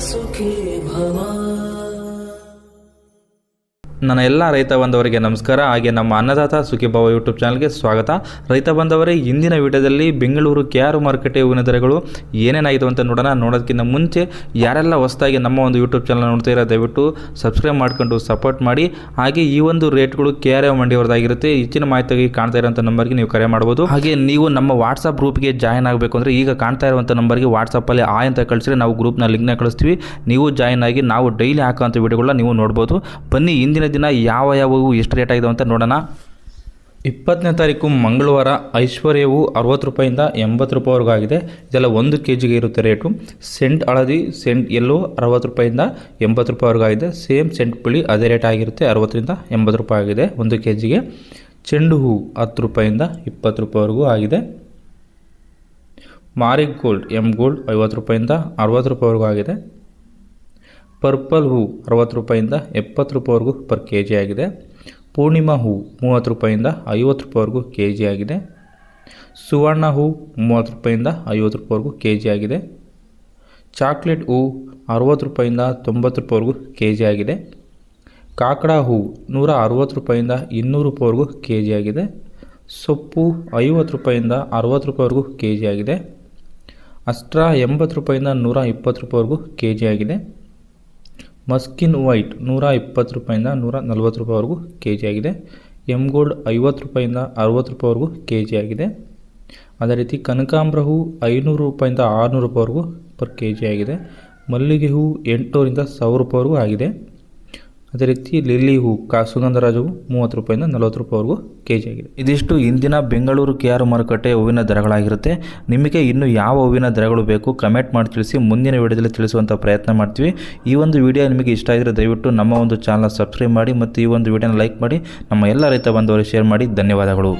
সুখী ভবা ನನ್ನ ಎಲ್ಲ ರೈತ ಬಂಧವರಿಗೆ ನಮಸ್ಕಾರ. ಹಾಗೆ ನಮ್ಮ ಅನ್ನದಾತ ಸುಖಿಭಾವ ಯೂಟ್ಯೂಬ್ ಚಾನಲ್ಗೆ ಸ್ವಾಗತ. ರೈತ ಬಂಧವರೇ ಇಂದಿನ ವಿಡಿಯೋದಲ್ಲಿ ಬೆಂಗಳೂರು ಕೆ ಆರ್ ಮಾರ್ಕೆಟ್ ಹೂವಿನ ದರಗಳು ಏನೇನಾಗಿದೆ ಅಂತ ನೋಡೋಣ. ನೋಡೋದಕ್ಕಿಂತ ಮುಂಚೆ ಯಾರೆಲ್ಲ ಹೊಸದಾಗಿ ನಮ್ಮ ಒಂದು ಯೂಟ್ಯೂಬ್ ಚಾನಲ್ ನೋಡ್ತಾ ಇರೋ ದಯವಿಟ್ಟು ಸಬ್ಸ್ಕ್ರೈಬ್ ಮಾಡ್ಕೊಂಡು ಸಪೋರ್ಟ್ ಮಾಡಿ. ಹಾಗೆ ಈ ಒಂದು ರೇಟ್ಗಳು ಕೆ ಆರ್ ಎಫ್ ಮಂಡಿಯವರದಾಗಿರುತ್ತೆ. ಹೆಚ್ಚಿನ ಮಾಹಿತಿಗೆ ಕಾಣ್ತಾ ಇರೋಂಥ ನಂಬರ್ಗೆ ನೀವು ಕರೆ ಮಾಡ್ಬೋದು. ಹಾಗೆ ನೀವು ನಮ್ಮ ವಾಟ್ಸಪ್ ಗ್ರೂಪ್ಗೆ ಜಾಯಿನ್ ಆಗಬೇಕು ಅಂದರೆ ಈಗ ಕಾಣ್ತಾ ಇರುವಂಥ ನಂಬರ್ಗೆ ವಾಟ್ಸಪ್ಪಲ್ಲಿ ಆ ಅಂತ ಕಳಿಸಿದ್ರೆ ನಾವು ಗ್ರೂಪ್ನ ಲಿಂಕ್ನ ಕಳಿಸ್ತೀವಿ. ನೀವು ಜಾಯಿನ್ ಆಗಿ ನಾವು ಡೈಲಿ ಹಾಕೋಂಥ ವಿಡಿಯೋಗಳನ್ನ ನೀವು ನೋಡ್ಬೋದು. ಬನ್ನಿ, ಇಂದಿನ ದಿನ ಯಾವ ಯಾವವು ಎಷ್ಟು ರೇಟ್ ಆಗಿದೆ ಅಂತ ನೋಡೋಣ. ಇಪ್ಪತ್ತನೇ ತಾರೀಕು ಮಂಗಳವಾರ ಐಶ್ವರ್ಯವು ಅರವತ್ತು ರೂಪಾಯಿಂದ ಎಂಬತ್ತು ರೂಪಾಯಿವರೆಗೂ ಆಗಿದೆ. ಇದೆಲ್ಲ ಒಂದು ಕೆ ಜಿಗೆ ಇರುತ್ತೆ ರೇಟು ಸೆಂಟ್ ಹಳದಿ, ಸೆಂಟ್ ಎಲ್ಲೋ ಅರವತ್ತು ರೂಪಾಯಿಂದ ಎಂಬತ್ತು ರೂಪಾಯಿವರೆಗೂ ಆಗಿದೆ. ಸೇಮ್ ಸೆಂಟ್ ಬಿಳಿ ಅದೇ ರೇಟ್ ಆಗಿರುತ್ತೆ, ಅರವತ್ತರಿಂದ ಎಂಬತ್ತು ರೂಪಾಯಿ ಆಗಿದೆ ಒಂದು ಕೆ ಜಿಗೆ ಚೆಂಡು ಹೂವು ಹತ್ತು ರೂಪಾಯಿಂದ ಇಪ್ಪತ್ತು ರೂಪಾಯಿವರೆಗೂ ಆಗಿದೆ. ಮಾರಿಗ್ ಗೋಲ್ಡ್ ಎಂ ಗೋಲ್ಡ್ ಐವತ್ತು ರೂಪಾಯಿಂದ ಅರವತ್ತು ರೂಪಾಯಿವರೆಗೂ ಆಗಿದೆ. ಪರ್ಪಲ್ ಹೂ ಅರವತ್ತು ರೂಪಾಯಿಂದ ಎಪ್ಪತ್ತು ರೂಪಾಯಿವರೆಗೂ ಪರ್ ಕೆ ಜಿ ಆಗಿದೆ. ಪೂರ್ಣಿಮಾ ಹೂ ಮೂವತ್ತು ರೂಪಾಯಿಂದ ಐವತ್ತು ರೂಪಾಯಿವರೆಗೂ ಕೆ ಜಿ ಆಗಿದೆ. ಸುವರ್ಣ ಹೂ ಮೂವತ್ತು ರೂಪಾಯಿಂದ ಐವತ್ತು ರೂಪಾಯಿವರೆಗೂ ಕೆ ಜಿ ಆಗಿದೆ. ಚಾಕ್ಲೇಟ್ ಹೂ ಅರವತ್ತು ರೂಪಾಯಿಂದ ತೊಂಬತ್ತು ರೂಪಾಯಿವರೆಗೂ ಕೆ ಜಿ ಆಗಿದೆ. ಕಾಕಡ ಹೂ ನೂರ ಅರವತ್ತು ರೂಪಾಯಿಂದ ಇನ್ನೂರು ರೂಪಾಯಿವರೆಗೂ ಕೆ ಜಿ ಆಗಿದೆ. ಸೊಪ್ಪು ಐವತ್ತು ರೂಪಾಯಿಂದ ಅರವತ್ತು ರೂಪಾಯಿವರೆಗೂ ಕೆ ಜಿ ಆಗಿದೆ. ಅಸ್ಟ್ರಾ ಎಂಬತ್ತು ರೂಪಾಯಿಂದ ನೂರ ಇಪ್ಪತ್ತು ರೂಪಾಯಿವರೆಗೂ ಕೆ ಜಿ ಆಗಿದೆ. ಮಸ್ಕಿನ್ ವೈಟ್ ನೂರ ಇಪ್ಪತ್ತು ರೂಪಾಯಿಂದ ನೂರ ನಲ್ವತ್ತು ರೂಪಾಯಿವರೆಗೂ ಕೆ ಜಿ ಆಗಿದೆ. ಎಂ ಗೋಲ್ಡ್ ಐವತ್ತು ರೂಪಾಯಿಂದ ಅರುವತ್ತು ರೂಪಾಯಿವರೆಗೂ ಕೆ ಜಿ ಆಗಿದೆ. ಅದೇ ರೀತಿ ಕನಕಾಂಬ್ರ ಹೂ ಐನೂರು ರೂಪಾಯಿಂದ ಆರುನೂರು ರೂಪಾಯಿವರೆಗೂ ಪರ್ ಕೆ ಜಿ ಆಗಿದೆ. ಮಲ್ಲಿಗೆ ಹೂ ಎಂಟುನೂರಿಂದ ಸಾವಿರ ರೂಪಾಯಿವರೆಗೂ ಆಗಿದೆ. ಅದೇ ರೀತಿ ಲಿಲ್ಲಿ ಹೂ, ಕಾ, ಸುಗಂಧರಾಜ ಮೂವತ್ತು ರೂಪಾಯಿಂದ ನಲವತ್ತು ರೂಪಾಯಿವರೆಗೂ ಕೆ ಜಿ ಆಗಿದೆ. ಇದಿಷ್ಟು ಇಂದಿನ ಬೆಂಗಳೂರು ಕೆ ಆರ್ ಮಾರುಕಟ್ಟೆ ಹೂವಿನ ದರಗಳಾಗಿರುತ್ತೆ. ನಿಮಗೆ ಇನ್ನು ಯಾವ ಹೂವಿನ ದರಗಳು ಬೇಕು ಕಮೆಂಟ್ ಮಾಡಿ ತಿಳಿಸಿ, ಮುಂದಿನ ವಿಡಿಯೋದಲ್ಲಿ ತಿಳಿಸುವಂಥ ಪ್ರಯತ್ನ ಮಾಡ್ತೀವಿ. ಈ ಒಂದು ವಿಡಿಯೋ ನಿಮಗೆ ಇಷ್ಟ ಆಗಿದ್ರೆ ದಯವಿಟ್ಟು ನಮ್ಮ ಒಂದು ಚಾನಲ್ ಸಬ್ಸ್ಕ್ರೈಬ್ ಮಾಡಿ ಮತ್ತು ಈ ಒಂದು ವಿಡಿಯೋನ ಲೈಕ್ ಮಾಡಿ, ನಮ್ಮ ಎಲ್ಲ ರೈತ ಬಂಧುವರಿಗೆ ಶೇರ್ ಮಾಡಿ. ಧನ್ಯವಾದಗಳು.